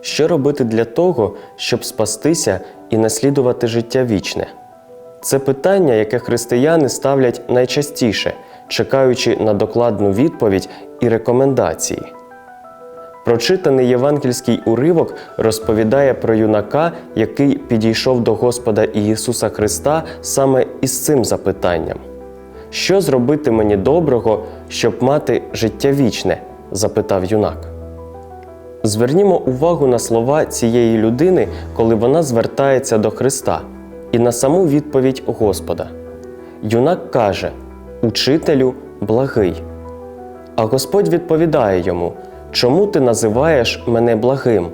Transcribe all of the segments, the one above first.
Що робити для того, щоб спастися і наслідувати життя вічне? Це питання, яке християни ставлять найчастіше, чекаючи на докладну відповідь і рекомендації. Прочитаний євангельський уривок розповідає про юнака, який підійшов до Господа Ісуса Христа саме із цим запитанням: Що зробити мені доброго, щоб мати життя вічне? запитав юнак. Звернімо увагу на слова цієї людини, коли вона звертається до Христа, і на саму відповідь Господа. Юнак каже: Учителю благий. А Господь відповідає йому: Чому ти називаєш мене благим?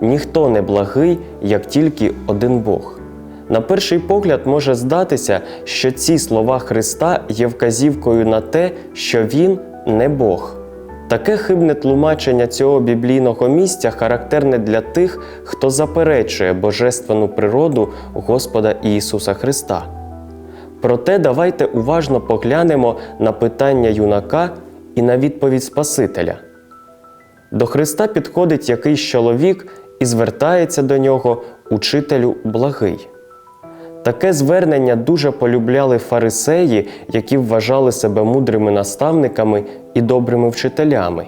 Ніхто не благий, як тільки один Бог. На перший погляд може здатися, що ці слова Христа є вказівкою на те, що Він не Бог. Таке хибне тлумачення цього біблійного місця характерне для тих, хто заперечує божественну природу Господа Ісуса Христа. Проте давайте уважно поглянемо на питання юнака і на відповідь Спасителя. До Христа підходить якийсь чоловік і звертається до нього учителю благий. Таке звернення дуже полюбляли фарисеї, які вважали себе мудрими наставниками і добрими вчителями.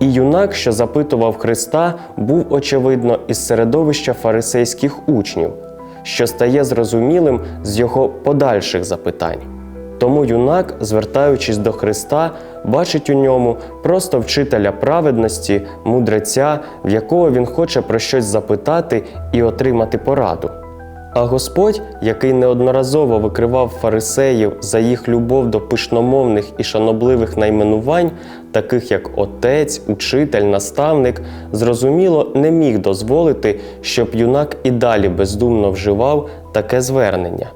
І юнак, що запитував Христа, був, очевидно, із середовища фарисейських учнів, що стає зрозумілим з його подальших запитань. Тому юнак, звертаючись до Христа, бачить у ньому просто вчителя праведності, мудреця, в якого він хоче про щось запитати і отримати пораду. А Господь, який неодноразово викривав фарисеїв за їх любов до пишномовних і шанобливих найменувань, таких як отець, учитель, наставник, зрозуміло не міг дозволити, щоб юнак і далі бездумно вживав таке звернення.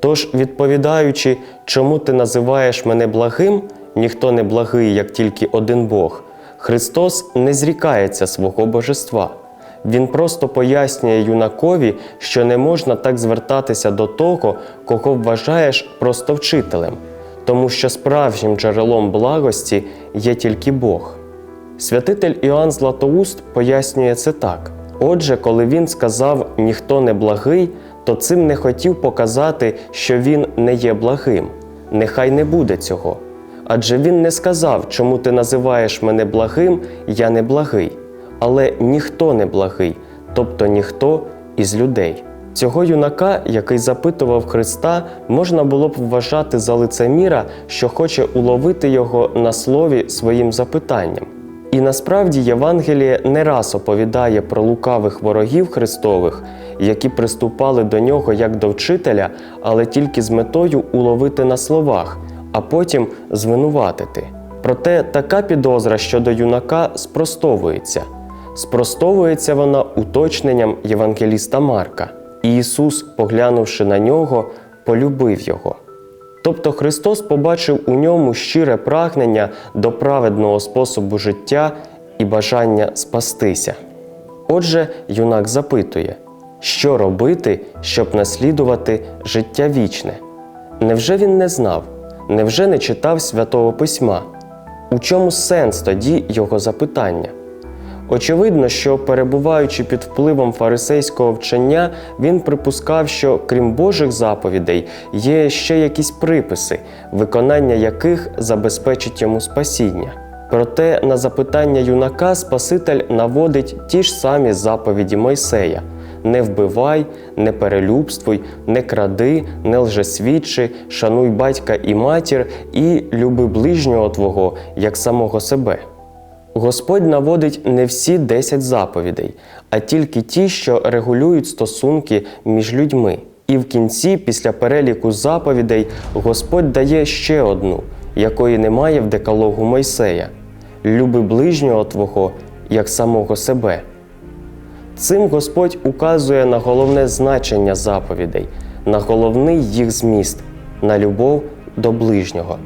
Тож, відповідаючи, чому ти називаєш мене благим, ніхто не благий, як тільки один Бог, Христос не зрікається свого божества. Він просто пояснює юнакові, що не можна так звертатися до того, кого вважаєш просто вчителем, тому що справжнім джерелом благості є тільки Бог. Святитель Іоанн Златоуст пояснює це так: отже, коли він сказав ніхто не благий, то цим не хотів показати, що він не є благим. Нехай не буде цього. Адже він не сказав, чому ти називаєш мене благим, я не благий але ніхто не благий, тобто ніхто із людей. Цього юнака, який запитував Христа, можна було б вважати за лицеміра, що хоче уловити його на слові своїм запитанням. І насправді Євангеліє не раз оповідає про лукавих ворогів Христових, які приступали до нього як до вчителя, але тільки з метою уловити на словах, а потім звинуватити. Проте така підозра щодо юнака спростовується. Спростовується вона уточненням Євангеліста Марка. І Ісус, поглянувши на нього, полюбив його. Тобто Христос побачив у ньому щире прагнення до праведного способу життя і бажання спастися. Отже, юнак запитує, що робити, щоб наслідувати життя вічне? Невже він не знав? Невже не читав святого письма? У чому сенс тоді його запитання? Очевидно, що перебуваючи під впливом фарисейського вчення, він припускав, що крім Божих заповідей є ще якісь приписи, виконання яких забезпечить йому спасіння. Проте на запитання юнака Спаситель наводить ті ж самі заповіді Мойсея: не вбивай, не перелюбствуй, не кради, не лжесвідчи, шануй батька і матір, і люби ближнього твого як самого себе. Господь наводить не всі 10 заповідей, а тільки ті, що регулюють стосунки між людьми. І в кінці, після переліку заповідей, Господь дає ще одну, якої немає в декалогу Мойсея: люби ближнього Твого як самого себе. Цим Господь указує на головне значення заповідей, на головний їх зміст, на любов до ближнього.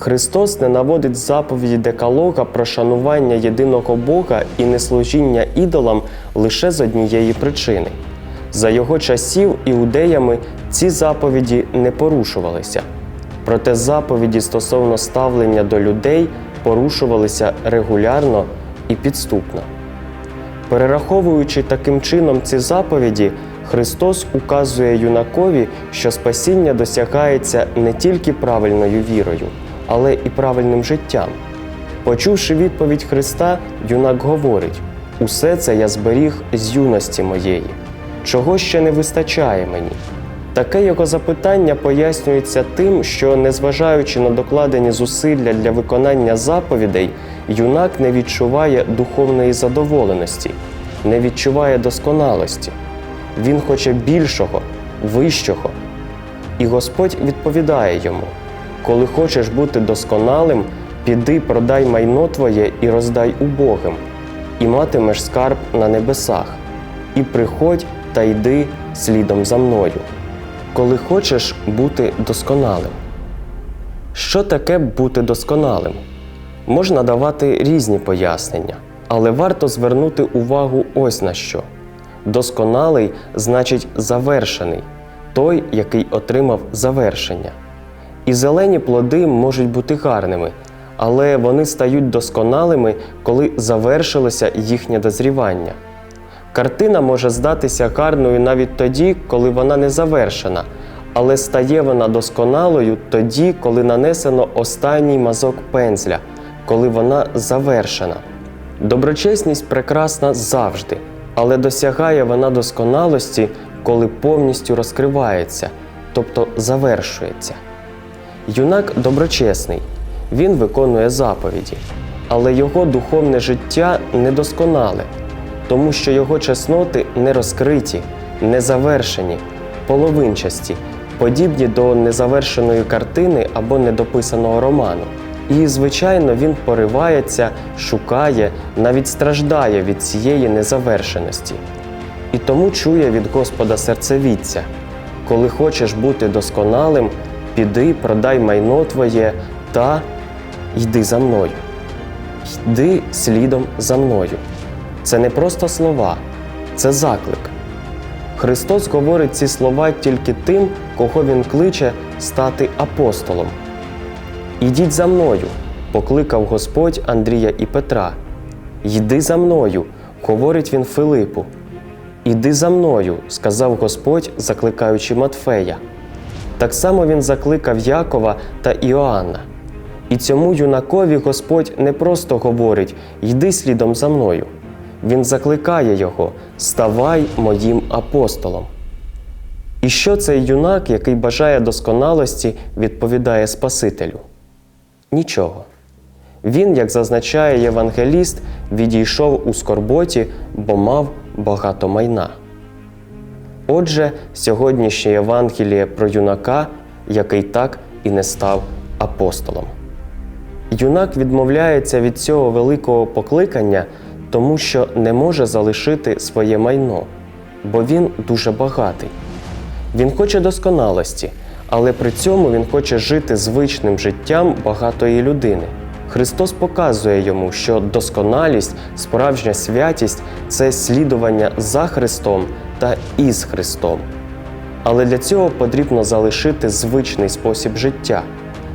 Христос не наводить заповіді Декалога про шанування єдиного Бога і неслужіння ідолам лише з однієї причини. За його часів іудеями ці заповіді не порушувалися. Проте заповіді стосовно ставлення до людей порушувалися регулярно і підступно. Перераховуючи таким чином ці заповіді, Христос указує юнакові, що спасіння досягається не тільки правильною вірою, але і правильним життям. Почувши відповідь Христа, юнак говорить: Усе це я зберіг з юності моєї. Чого ще не вистачає мені? Таке його запитання пояснюється тим, що, незважаючи на докладені зусилля для виконання заповідей, юнак не відчуває духовної задоволеності, не відчуває досконалості. Він хоче більшого, вищого. І Господь відповідає йому: коли хочеш бути досконалим, піди продай майно твоє і роздай убогим, і матимеш скарб на небесах, і приходь та йди слідом за мною. Коли хочеш бути досконалим. Що таке бути досконалим? Можна давати різні пояснення, але варто звернути увагу ось на що. Досконалий значить завершений, той, який отримав завершення. І зелені плоди можуть бути гарними, але вони стають досконалими, коли завершилося їхнє дозрівання. Картина може здатися гарною навіть тоді, коли вона не завершена, але стає вона досконалою тоді, коли нанесено останній мазок пензля, коли вона завершена. Доброчесність прекрасна завжди, але досягає вона досконалості, коли повністю розкривається, тобто завершується. Юнак доброчесний, він виконує заповіді, але його духовне життя недосконале, тому що його чесноти не розкриті, не завершені, половинчасті, подібні до незавершеної картини або недописаного роману. І, звичайно, він поривається, шукає, навіть страждає від цієї незавершеності. І тому чує від Господа серцевіття коли хочеш бути досконалим, піди, продай майно твоє та йди за мною. Йди слідом за мною. Це не просто слова, це заклик. Христос говорить ці слова тільки тим, кого Він кличе стати апостолом. Ідіть за мною, покликав Господь Андрія і Петра. Йди за мною, говорить він Филипу. Іди за мною, сказав Господь, закликаючи Матфея. Так само він закликав Якова та Іоанна. І цьому юнакові Господь не просто говорить Йди слідом за мною. Він закликає його Ставай моїм апостолом. І що цей юнак, який бажає досконалості, відповідає Спасителю? Нічого. Він, як зазначає євангеліст, відійшов у скорботі, бо мав багато майна. Отже, сьогоднішнє Євангеліє про юнака, який так і не став апостолом. Юнак відмовляється від цього великого покликання, тому що не може залишити своє майно, бо він дуже багатий. Він хоче досконалості, але при цьому він хоче жити звичним життям багатої людини. Христос показує йому, що досконалість, справжня святість це слідування за Христом та із Христом. Але для цього потрібно залишити звичний спосіб життя,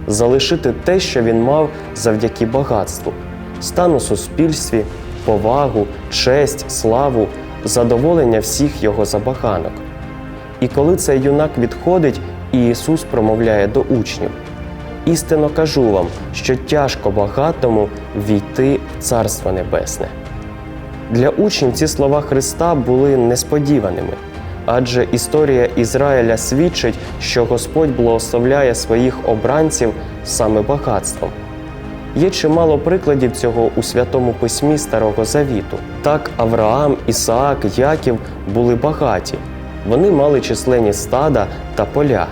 залишити те, що він мав завдяки багатству, стан у суспільстві, повагу, честь, славу, задоволення всіх його забаганок. І коли цей юнак відходить, і Ісус промовляє до учнів. Істинно кажу вам, що тяжко багатому війти в Царство Небесне. Для учнів ці слова Христа були несподіваними, адже історія Ізраїля свідчить, що Господь благословляє своїх обранців саме багатством. Є чимало прикладів цього у святому письмі Старого Завіту. Так, Авраам, Ісаак, Яків були багаті, вони мали численні стада та поля.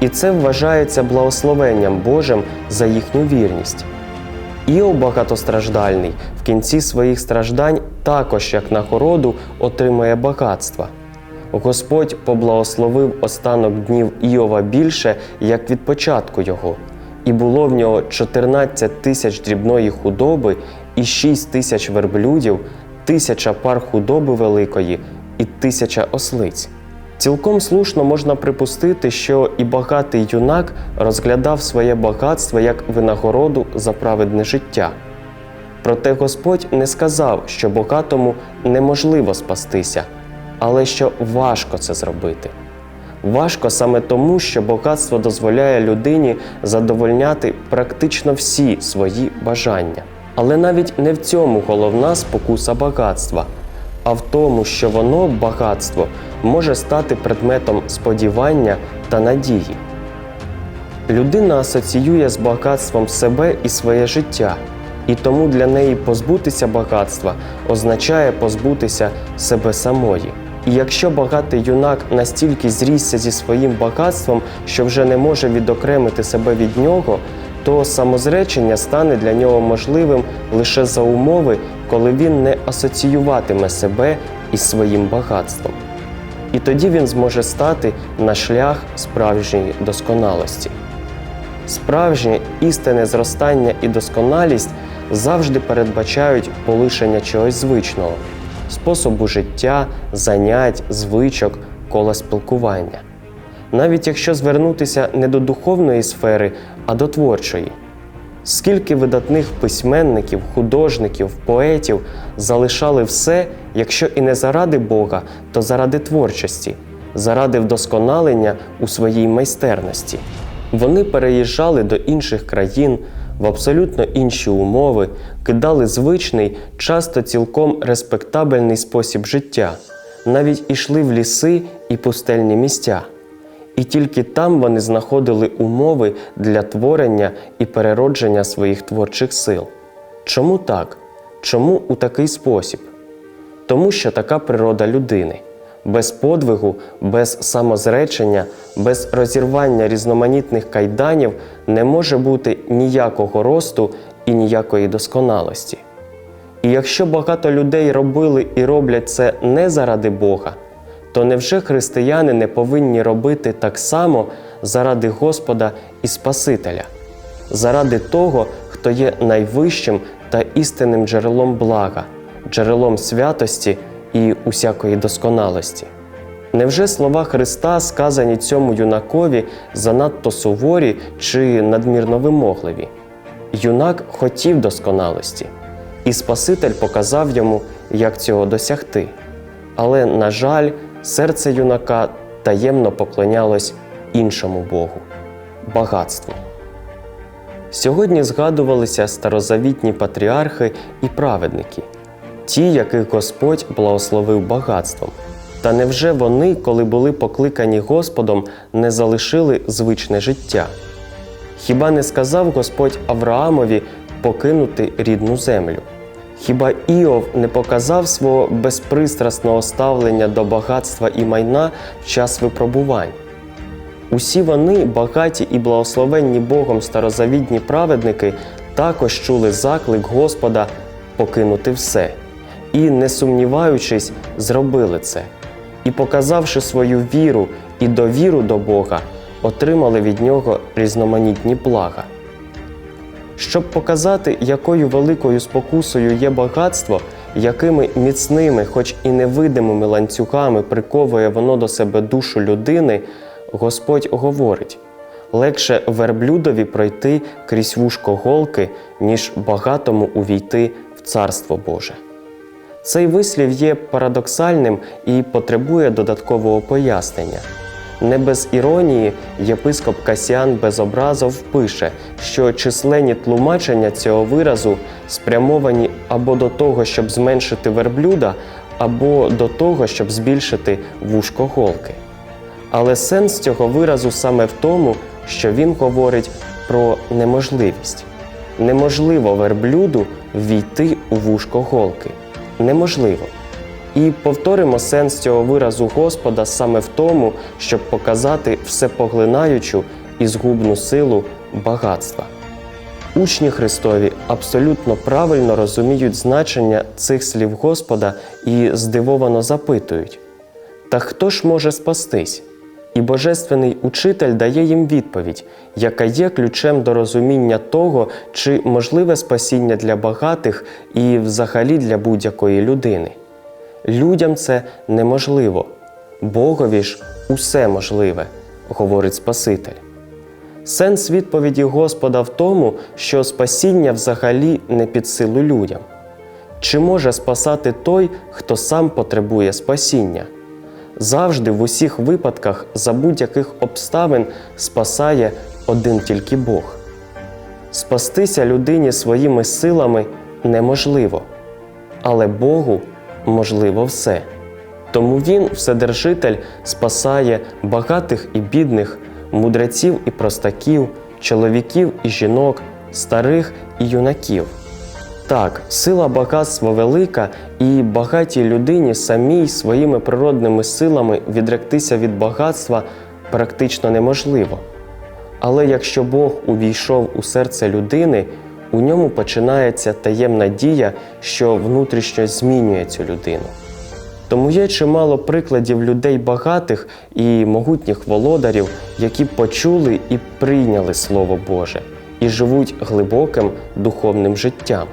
І це вважається благословенням Божим за їхню вірність. Іов багатостраждальний в кінці своїх страждань також, як нагороду, отримує багатства. Господь поблагословив останок днів Іова більше, як від початку його, і було в нього 14 тисяч дрібної худоби і 6 тисяч верблюдів, тисяча пар худоби великої і тисяча ослиць. Цілком слушно можна припустити, що і багатий юнак розглядав своє багатство як винагороду за праведне життя. Проте Господь не сказав, що богатому неможливо спастися, але що важко це зробити. Важко саме тому, що багатство дозволяє людині задовольняти практично всі свої бажання. Але навіть не в цьому головна спокуса багатства, а в тому, що воно, багатство, може стати предметом сподівання та надії. Людина асоціює з багатством себе і своє життя, і тому для неї позбутися багатства означає позбутися себе самої. І якщо багатий юнак настільки зрісся зі своїм багатством, що вже не може відокремити себе від нього, то самозречення стане для нього можливим лише за умови, коли він не асоціюватиме себе із своїм багатством. І тоді він зможе стати на шлях справжньої досконалості. Справжнє істинне зростання і досконалість завжди передбачають полишення чогось звичного, способу життя, занять, звичок, кола спілкування. Навіть якщо звернутися не до духовної сфери, а до творчої. Скільки видатних письменників, художників, поетів залишали все, якщо і не заради Бога, то заради творчості, заради вдосконалення у своїй майстерності. Вони переїжджали до інших країн в абсолютно інші умови, кидали звичний, часто цілком респектабельний спосіб життя, навіть ішли в ліси і пустельні місця. І тільки там вони знаходили умови для творення і переродження своїх творчих сил. Чому так? Чому у такий спосіб? Тому що така природа людини. Без подвигу, без самозречення, без розірвання різноманітних кайданів не може бути ніякого росту і ніякої досконалості. І якщо багато людей робили і роблять це не заради Бога, то невже християни не повинні робити так само заради Господа і Спасителя, заради того, хто є найвищим та істинним джерелом блага, джерелом святості і усякої досконалості? Невже слова Христа, сказані цьому юнакові, занадто суворі чи надмірно вимогливі? Юнак хотів досконалості, і Спаситель показав йому, як цього досягти. Але, на жаль, серце юнака таємно поклонялось іншому Богу багатству. Сьогодні згадувалися старозавітні патріархи і праведники, ті, яких Господь благословив багатством. Та невже вони, коли були покликані Господом, не залишили звичне життя? Хіба не сказав Господь Авраамові покинути рідну землю? Хіба Іов не показав свого безпристрасного ставлення до багатства і майна в час випробувань? Усі вони, багаті і благословенні Богом старозавітні праведники, також чули заклик Господа покинути все і, не сумніваючись, зробили це. І, показавши свою віру і довіру до Бога, отримали від нього різноманітні блага. Щоб показати, якою великою спокусою є багатство, якими міцними, хоч і невидимими ланцюгами приковує воно до себе душу людини, Господь говорить легше верблюдові пройти крізь вушко голки, ніж багатому увійти в Царство Боже. Цей вислів є парадоксальним і потребує додаткового пояснення. Не без іронії єпископ Касіан Безобразов пише, що численні тлумачення цього виразу спрямовані або до того, щоб зменшити верблюда, або до того, щоб збільшити вушко голки. Але сенс цього виразу саме в тому, що він говорить про неможливість. Неможливо верблюду ввійти у вушко голки. Неможливо. І повторимо сенс цього виразу Господа саме в тому, щоб показати всепоглинаючу і згубну силу багатства. Учні Христові абсолютно правильно розуміють значення цих слів Господа і здивовано запитують: Та хто ж може спастись? І Божественний учитель дає їм відповідь, яка є ключем до розуміння того, чи можливе спасіння для багатих і взагалі для будь-якої людини. Людям це неможливо, Богові ж усе можливе, говорить Спаситель. Сенс відповіді Господа в тому, що спасіння взагалі не під силу людям. Чи може спасати той, хто сам потребує спасіння? Завжди в усіх випадках за будь-яких обставин спасає один тільки Бог. Спастися людині своїми силами неможливо, але Богу можливо все. Тому Він, Вседержитель, спасає багатих і бідних, мудреців і простаків, чоловіків і жінок, старих і юнаків. Так, сила багатства велика, і багатій людині самій своїми природними силами відректися від багатства практично неможливо. Але якщо Бог увійшов у серце людини, у ньому починається таємна дія, що внутрішньо змінює цю людину. Тому є чимало прикладів людей багатих і могутніх володарів, які почули і прийняли Слово Боже і живуть глибоким духовним життям.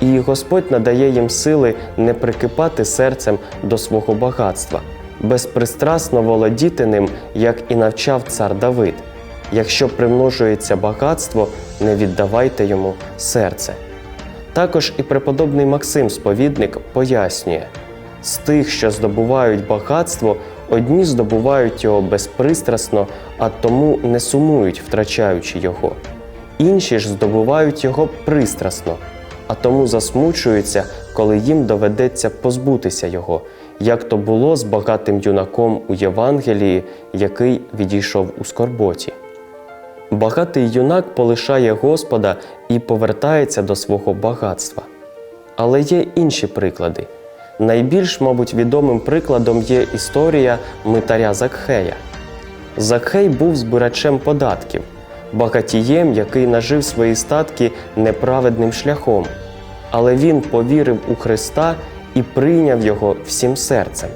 І Господь надає їм сили не прикипати серцем до свого багатства, безпристрасно володіти ним, як і навчав цар Давид. Якщо примножується багатство, не віддавайте йому серце. Також і преподобний Максим Сповідник пояснює: з тих, що здобувають багатство, одні здобувають його безпристрасно, а тому не сумують, втрачаючи його. Інші ж здобувають його пристрасно, а тому засмучуються, коли їм доведеться позбутися його, як то було з багатим юнаком у Євангелії, який відійшов у скорботі. Багатий юнак полишає Господа і повертається до свого багатства. Але є інші приклади. Найбільш, мабуть, відомим прикладом є історія митаря Закхея. Закхей був збирачем податків, багатієм, який нажив свої статки неправедним шляхом, але він повірив у Христа і прийняв його всім серцем.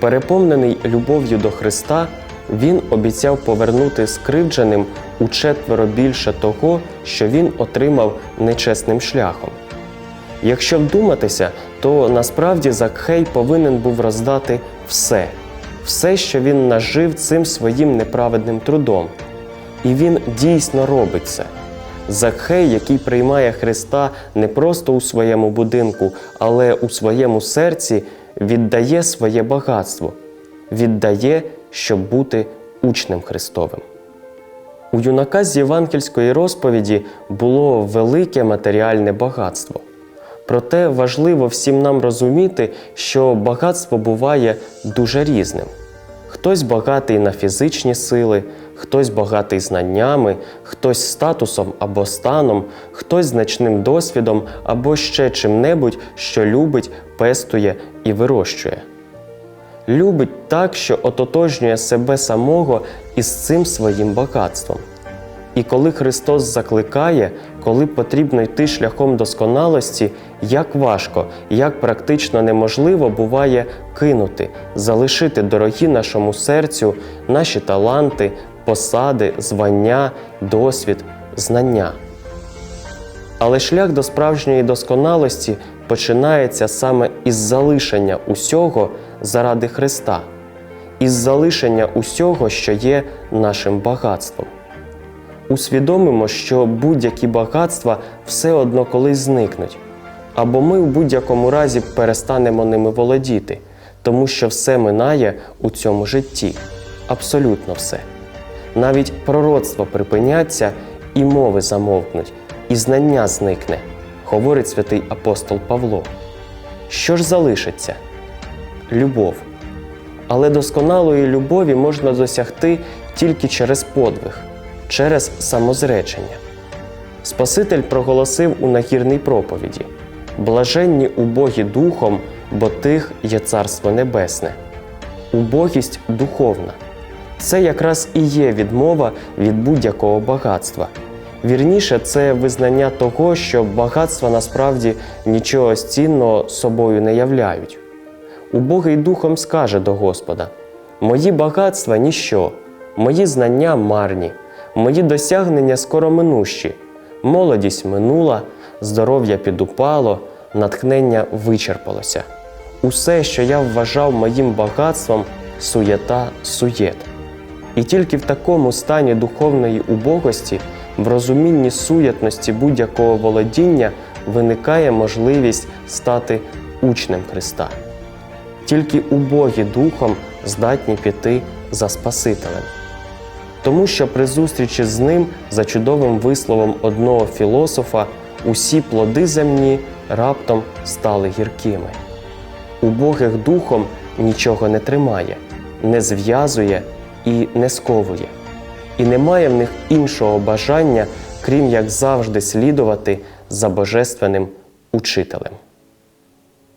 Переповнений любов'ю до Христа, він обіцяв повернути скривдженим четверо більше того, що він отримав нечесним шляхом. Якщо вдуматися, то насправді Закхей повинен був роздати все, все, що він нажив цим своїм неправедним трудом. І він дійсно робить це. Закхей, який приймає Христа не просто у своєму будинку, але у своєму серці, віддає своє багатство, віддає, щоб бути учнем Христовим. У юнака з євангельської розповіді було велике матеріальне багатство. Проте важливо всім нам розуміти, що багатство буває дуже різним. Хтось багатий на фізичні сили, хтось багатий знаннями, хтось статусом або станом, хтось значним досвідом або ще чим-небудь, що любить, пестує і вирощує. Любить так, що ототожнює себе самого із цим своїм багатством. І коли Христос закликає, коли потрібно йти шляхом досконалості, як важко, як практично неможливо буває кинути, залишити дорогі нашому серцю наші таланти, посади, звання, досвід, знання. Але шлях до справжньої досконалості починається саме із залишення усього заради Христа, із залишення усього, що є нашим багатством. Усвідомимо, що будь-які багатства все одно колись зникнуть, або ми в будь-якому разі перестанемо ними володіти, тому що все минає у цьому житті, абсолютно все. Навіть пророцтво припиняться, і мови замовкнуть, і знання зникне, говорить святий апостол Павло. Що ж залишиться? Любов. Але досконалої любові можна досягти тільки через подвиг, через самозречення. Спаситель проголосив у нагірній проповіді: Блаженні убогі духом, бо тих є Царство Небесне. Убогість духовна. Це якраз і є відмова від будь-якого багатства. Вірніше, це визнання того, що багатства насправді нічого цінного собою не являють. Убогий духом скаже до Господа: Мої багатства ніщо, мої знання марні, мої досягнення скороминущі, молодість минула, здоров'я підупало, натхнення вичерпалося. Усе, що я вважав моїм багатством, суєта суєт. І тільки в такому стані духовної убогості, в розумінні суєтності будь-якого володіння виникає можливість стати учнем Христа. Тільки убогі духом здатні піти за Спасителем. Тому що при зустрічі з ним, за чудовим висловом одного філософа, усі плоди земні раптом стали гіркими. Убогих духом нічого не тримає, не зв'язує і не сковує, і немає в них іншого бажання, крім як завжди слідувати за божественним учителем.